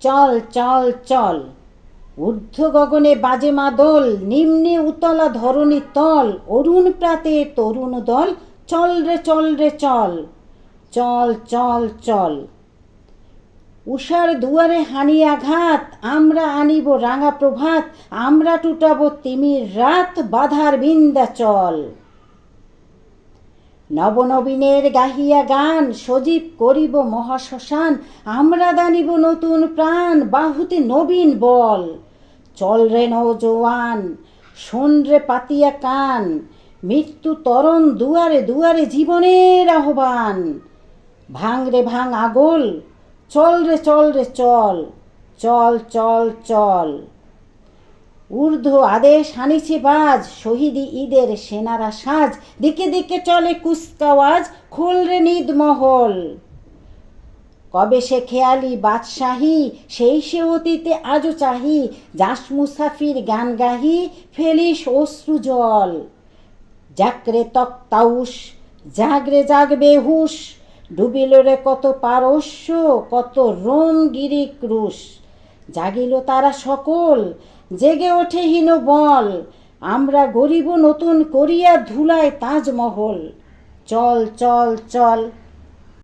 চল চল চল। ঊর্ধ্ব গগনে বাজে মাদল, নিম্নে উতলা ধরণী তল, অরুণ প্রাতে তরুণ দল, চল রে চল রে, চল চল চল চল। উষার দুয়ারে হানি আঘাত, আমরা আনিব রাঙা প্রভাত, আমরা টুটাবো তিমির রাত, বাধার বিন্দা চল নবনবীনের গাহিয়া গান, সজীব করিব মহাশ্মশান, আমরা দানিব নতুন প্রাণ, বাহুতে নবীন বল। চল রে নৌজোয়ান শোন রে পাতিয়া কান, মৃত্যু তরণ দুয়ারে দুয়ারে জীবনের আহ্বান। ভাঙ রে ভাঙ আগল, চল রে চল রে চল চল চল চল। ঊর্ধ্ব আদেশ হানিছে বাজ, শহীদি ঈদের সেনারা সাজ দিকে দিকে চলে কুচকাওয়াজ খোল রে নিদ মহল কবে সে খেয়ালি বাদশাহী, সেই সে অতীতে আজও চাহি। যাস মুসাফির গান গাহি, ফেলিস অশ্রু জল। জাকরে তক্তাউস জাগরে জাগবে হুশ ডুবিল রে কত পারস্য, কত রোম গিরি ক্রুশ। জাগিল তারা সকল জেগে ওঠে হীন বল। আমরা গরিব নতুন করিয়া ধুলায় তাজমহল। চল চল চল।